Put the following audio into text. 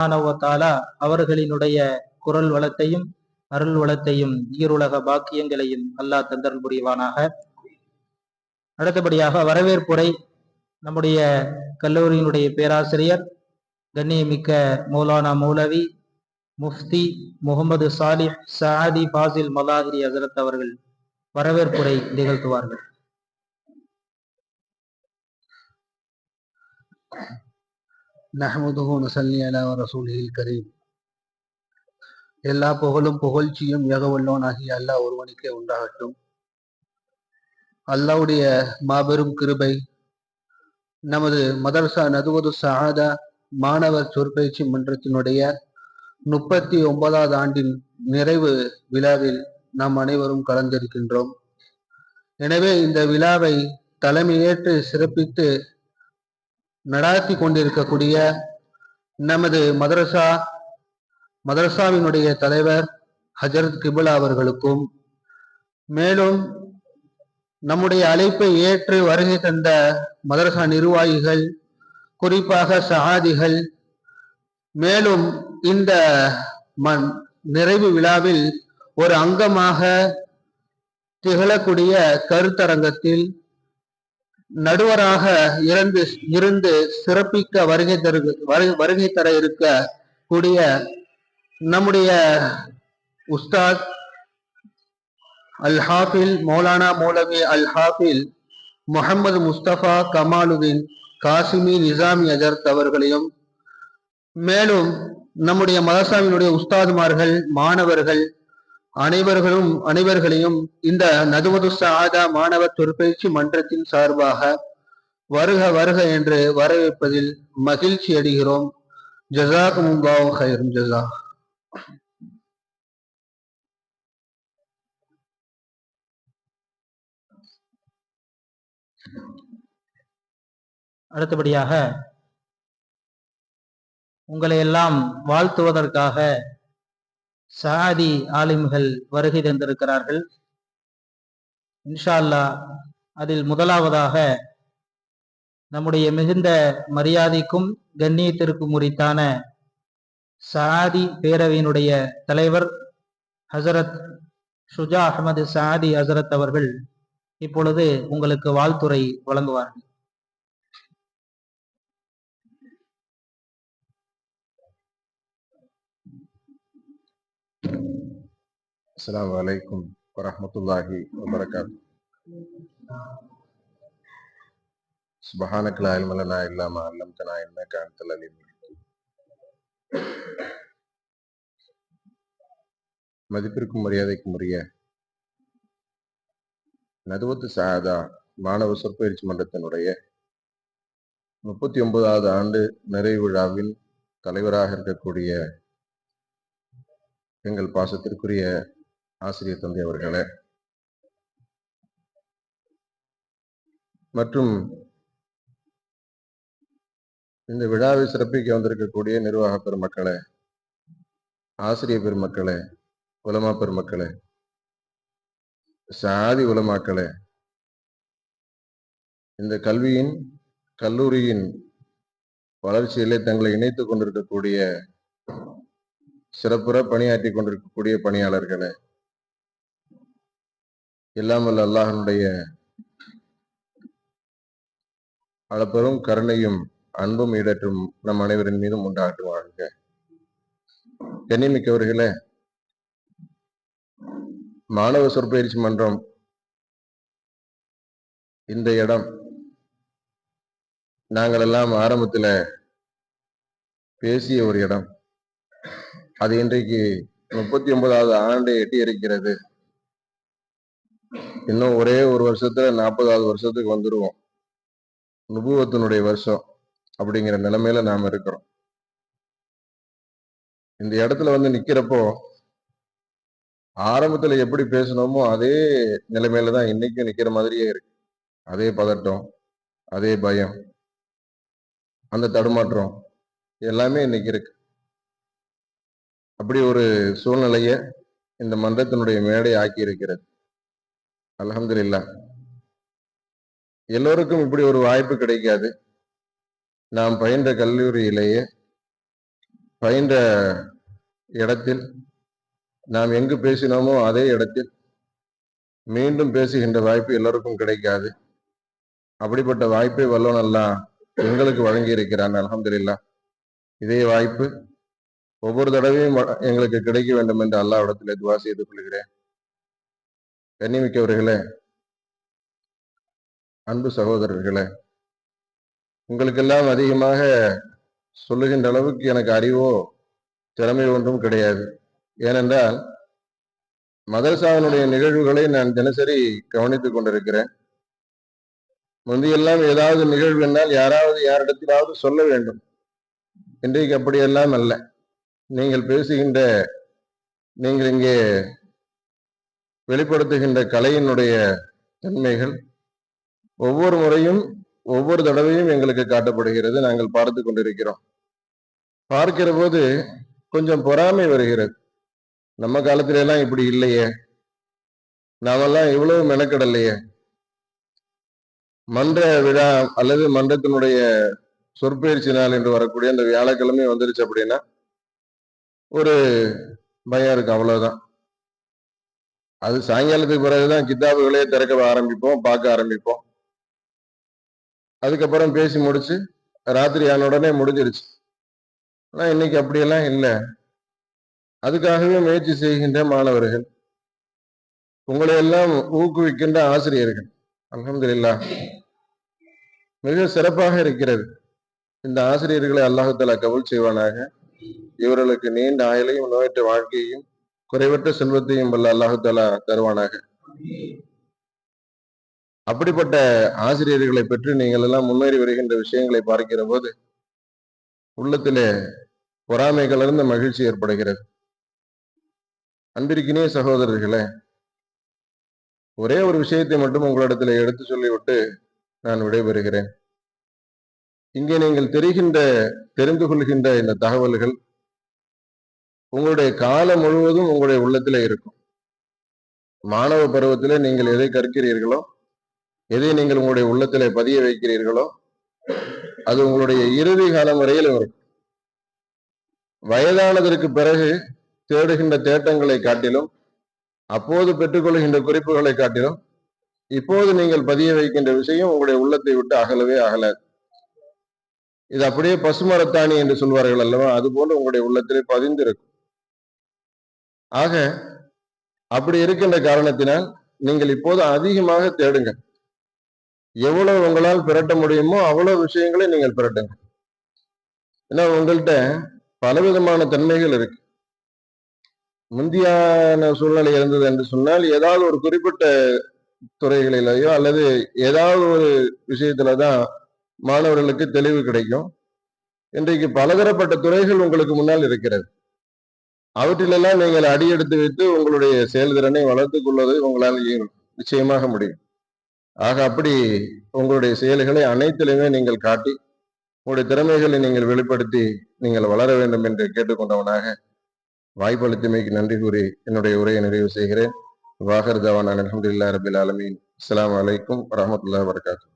சுபானவத்தாலா அவர்களினுடைய குரல் வளத்தையும் அருள் வளத்தையும் ஈருலக பாக்கியங்களையும் அல்லாஹ் தந்தல் புரிவானாக. அடுத்தபடியாக வரவேற்புரை நம்முடைய கல்லூரியினுடைய பேராசிரியர் கண்ணியமிக்க மௌலானா மௌலவி முஃப்தி முகமது சாலிஹ் சாதி பாசில் மலாஹிரி ஹசரத் அவர்கள் வரவேற்புரை நிகழ்த்துவார்கள். நஹமதுஹு நசல்லி அலா ரசூலில் கரீம் எல்லா புகழும் புகழ்ச்சியும் ஏகவல்லோன் ஆகிய அல்லாஹ் ஒருவனுக்கே உண்டாகட்டும் அல்லாவுடைய மாபெரும் கிருபை நமது மதர்சா நதுவது சஹாதா மாணவர் சொற்பயிற்சி மன்றத்தினுடைய முப்பத்தி ஒன்பதாவது ஆண்டின் நிறைவு விழாவில் நாம் அனைவரும் கலந்திருக்கின்றோம் எனவே இந்த விழாவை தலைமையேற்று சிறப்பித்து நடாத்தி கொண்டிருக்கக்கூடிய நமது மதரசா மதரசாவினுடைய தலைவர் ஹஜரத் கிபுலா அவர்களுக்கும் மேலும் நம்முடைய அழைப்பை ஏற்று வருகை தந்த மதரசா நிர்வாகிகள் குறிப்பாக சஹாதிகள் மேலும் இந்த நிறைவு விழாவில் ஒரு அங்கமாக திகழக்கூடிய கருத்தரங்கத்தில் நடுவராக இருந்து இருந்து சிறப்பிக்க வருகை தரு வருகை தர இருக்க கூடிய நம்முடைய உஸ்தாத் அல் ஹாஃபில் மௌலானா மௌலவி அல் ஹாஃபில் முகமது முஸ்தபா கமாலுதீன் காசிமி நிசாமி அஜர்த் அவர்களையும் மேலும் நம்முடைய மதசாமியினுடைய உஸ்தாதுமார்கள் மாணவர்கள் அனைவர்களும் அனைவர்களையும் இந்த நதுமது சாதா மாணவர் தொற்பயிற்சி மன்றத்தின் சார்பாக வருக வருக என்று வரவேற்பதில் மகிழ்ச்சி அடைகிறோம். ஜசாக் மும்பாவும் ஹைரும் ஜசா அடுத்தபடியாக உங்களை எல்லாம் வாழ்த்துவதற்காக சாதி ஆலிம்கள் வருகை தந்திருக்கிறார்கள். இன்ஷா அல்லா அதில் முதலாவதாக நம்முடைய மிகுந்த மரியாதைக்கும் கண்ணியத்திற்கும் உரித்தான சாதி பேரவையினுடைய தலைவர் ஹசரத் ஷுஜா அகமது சாதி ஹசரத் அவர்கள் இப்பொழுது உங்களுக்கு வாழ்த்துறை வழங்குவார்கள். அஸ்லாம் வலைக்கும் வரமத்துல்லாஹி வபரகாத் சுபஹானக் லா இல்ம லனா இல்லா மா அல்லம்தனா இன்னக மதிப்பிற்கும் மரியாதைக்கும் உரிய நதுவத்து சாதா மாணவ சொற்பயிற்சி மன்றத்தினுடைய முப்பத்தி ஒன்பதாவது ஆண்டு நிறைவு விழாவின் தலைவராக இருக்கக்கூடிய எங்கள் பாசத்திற்குரிய ஆசிரியர் தந்தை அவர்களே. மற்றும் இந்த விழாவை சிறப்பிக்க வந்திருக்கக்கூடிய நிர்வாக பெருமக்களே ஆசிரியர் பெருமக்களே உலமா பெருமக்களே சாதி உலமாக்களே இந்த கல்வியின் கல்லூரியின் வளர்ச்சியிலே தங்களை இணைத்துக் கொண்டிருக்கக்கூடிய சிறப்புற பணியாற்றி கொண்டிருக்கக்கூடிய பணியாளர்களே எல்லாம் வல்ல அல்லாஹனுடைய அளப்பெரும் கருணையும் அன்பும் ஈடற்றும் நம் அனைவரின் மீதும் உண்டாகட்டும் வாழ்க. கண்ணிமிக்கவர்களே மாணவ சொற்பயிற்சி மன்றம் இந்த இடம் நாங்கள் எல்லாம் ஆரம்பத்துல பேசிய ஒரு இடம். அது இன்றைக்கு முப்பத்தி ஒன்பதாவது ஆண்டை எட்டி இருக்கிறது. இன்னும் ஒரே ஒரு வருஷத்துல நாற்பதாவது வருஷத்துக்கு வந்துருவோம். நுபுவத்தினுடைய வருஷம் அப்படிங்கிற நிலைமையில நாம இருக்கிறோம். இந்த இடத்துல வந்து நிக்கிறப்போ ஆரம்பத்துல எப்படி பேசணுமோ அதே நிலைமையில தான் இன்னைக்கும் நிக்கிற மாதிரியே இருக்கு. அதே பதட்டம் அதே பயம் அந்த தடுமாற்றம் எல்லாமே இன்னைக்கு இருக்கு. அப்படி ஒரு சூழ்நிலைய இந்த மன்றத்தினுடைய மேடை ஆக்கி இருக்கிறது. அலமதுல்லா எல்லோருக்கும் இப்படி ஒரு வாய்ப்பு கிடைக்காது. நாம் பயின்ற கல்லூரியிலேயே பயின்ற இடத்தில் நாம் எங்கு பேசினோமோ அதே இடத்தில் மீண்டும் பேசுகின்ற வாய்ப்பு எல்லோருக்கும் கிடைக்காது. அப்படிப்பட்ட வாய்ப்பை வல்லவன் அல்லாஹ் எங்களுக்கு வழங்கி இருக்கிறான் அல்ஹம்துலில்லாஹ். இதே வாய்ப்பு ஒவ்வொரு தடவையும் எங்களுக்கு கிடைக்க வேண்டும் என்று அல்லாஹ்விடத்தில் துவா செய்து கொள்கிறேன். கண்ணிமிக்கவர்களே அன்பு சகோதரர்களே உங்களுக்கெல்லாம் அதிகமாக சொல்லுகின்ற அளவுக்கு எனக்கு அறிவோ திறமை ஒன்றும் கிடையாது. ஏனென்றால் மதரசாவினுடைய நிகழ்வுகளை நான் தினசரி கவனித்துக் கொண்டிருக்கிறேன். முந்தையெல்லாம் ஏதாவது நிகழ்வு என்றால் யாராவது யாரிடத்திலாவது சொல்ல வேண்டும். இன்றைக்கு அப்படியெல்லாம் அல்ல. நீங்கள் பேசுகின்ற நீங்கள் இங்கே வெளிப்படுத்துகின்ற கலையினுடைய தன்மைகள் ஒவ்வொரு முறையும் ஒவ்வொரு தடவையும் எங்களுக்கு காட்டப்படுகிறது. நாங்கள் பார்த்து கொண்டிருக்கிறோம். பார்க்கிற போது கொஞ்சம் பொறாமை வருகிறது. நம்ம காலத்துல எல்லாம் இப்படி இல்லையே. நாமெல்லாம் இவ்வளவு மெனக்கடலையே. மன்ற விழா அல்லது மன்றத்தினுடைய சொற்பயிற்சி நாள் என்று வரக்கூடிய அந்த வியாழக்கிழமை வந்துருச்சு அப்படின்னா ஒரு பயம் இருக்கு அவ்வளவுதான். அது சாயங்காலத்துக்கு பிறகுதான் கித்தாபுகளே திறக்க ஆரம்பிப்போம் பார்க்க ஆரம்பிப்போம். அதுக்கப்புறம் பேசி முடிச்சு ராத்திரி ஆன உடனே முடிஞ்சிருச்சு. ஆனால் இன்னைக்கு அப்படியெல்லாம் இல்லை. அதுக்காகவே முயற்சி செய்கின்ற மாணவர்கள் உங்களை எல்லாம் ஊக்குவிக்கின்ற ஆசிரியர்கள் அல்ஹம்துலில்லாஹ் மிக சிறப்பாக இருக்கிறது. இந்த ஆசிரியர்களை அல்லாஹால கவுல் செய்வானாக. இவர்களுக்கு நீண்ட ஆயுளையும் நோயற்ற வாழ்க்கையையும் குறைவற்ற செல்வத்தையும் வல்ல அல்லாஹாலா தருவானாக. அப்படிப்பட்ட ஆசிரியர்களை பெற்று நீங்கள் எல்லாம் முன்னேறி வருகின்ற விஷயங்களை பார்க்கிற போது உள்ளத்திலே பொறாமை கலர்ந்த மகிழ்ச்சி ஏற்படுகிறது. அன்பிற்கினே சகோதரர்களே ஒரே ஒரு விஷயத்தை மட்டும் உங்களிடத்தில் எடுத்து சொல்லிவிட்டு நான் விடைபெறுகிறேன். இங்கே நீங்கள் தெரிகின்ற தெரிந்து கொள்கின்ற இந்த தகவல்கள் உங்களுடைய காலம் முழுவதும் உங்களுடைய உள்ளத்திலே இருக்கும். மாணவ பருவத்திலே நீங்கள் எதை கற்கிறீர்களோ எதை நீங்கள் உங்களுடைய உள்ளத்திலே பதிய வைக்கிறீர்களோ அது உங்களுடைய இறுதி காலம் வரையில் இருக்கும். வயதானதற்கு பிறகு தேடுகின்ற தேட்டங்களை காட்டிலும் அப்போது பெற்றுக்கொள்கின்ற குறிப்புகளை காட்டிலும் இப்போது நீங்கள் பதிய வைக்கின்ற விஷயம் உங்களுடைய உள்ளத்தை விட்டு அகலவே அகலாது. இது அப்படியே பசுமரத்தாணி என்று சொல்வார்கள் அல்லவா? அது போன்று உங்களுடைய உள்ளத்திலே பதிந்திருக்கும். ஆக அப்படி இருக்கின்ற காரணத்தினால் நீங்கள் இப்போது அதிகமாக தேடுங்க எவ்வளவு உங்களால் பிரட்ட முடியுமோ அவ்வளவு விஷயங்களை நீங்கள் பிரட்டுங்க ஏன்னா உங்கள்கிட்ட பலவிதமான தன்மைகள் இருக்கு. முந்தியான சூழ்நிலை இருந்தது என்று சொன்னால் ஏதாவது ஒரு குறிப்பிட்ட துறைகளிலேயோ அல்லது ஏதாவது ஒரு விஷயத்துலதான் மாணவர்களுக்கு தெளிவு கிடைக்கும். இன்றைக்கு பலதரப்பட்ட துறைகள் உங்களுக்கு முன்னால் இருக்கிறது. அவற்றிலெல்லாம் நீங்கள் அடியெடுத்து வைத்து உங்களுடைய செயல்திறனை வளர்த்துக் கொள்வது உங்களால் நிச்சயமாக முடியும். ஆக அப்படி உங்களுடைய செயல்களை அனைத்திலுமே நீங்கள் காட்டி உங்களுடைய திறமைகளை நீங்கள் வெளிப்படுத்தி நீங்கள் வளர வேண்டும் என்று கேட்டுக்கொண்டவனாக வாய்ப்பளித்தமைக்கு நன்றி கூறி என்னுடைய உரையை நிறைவு செய்கிறேன். வாகர் ஜவான் அலமதுல்லா ரபில் ஆலமீன். அஸ்லாம் அலைக்கும் வரமத்துல்லா வபரகாத்துஹு.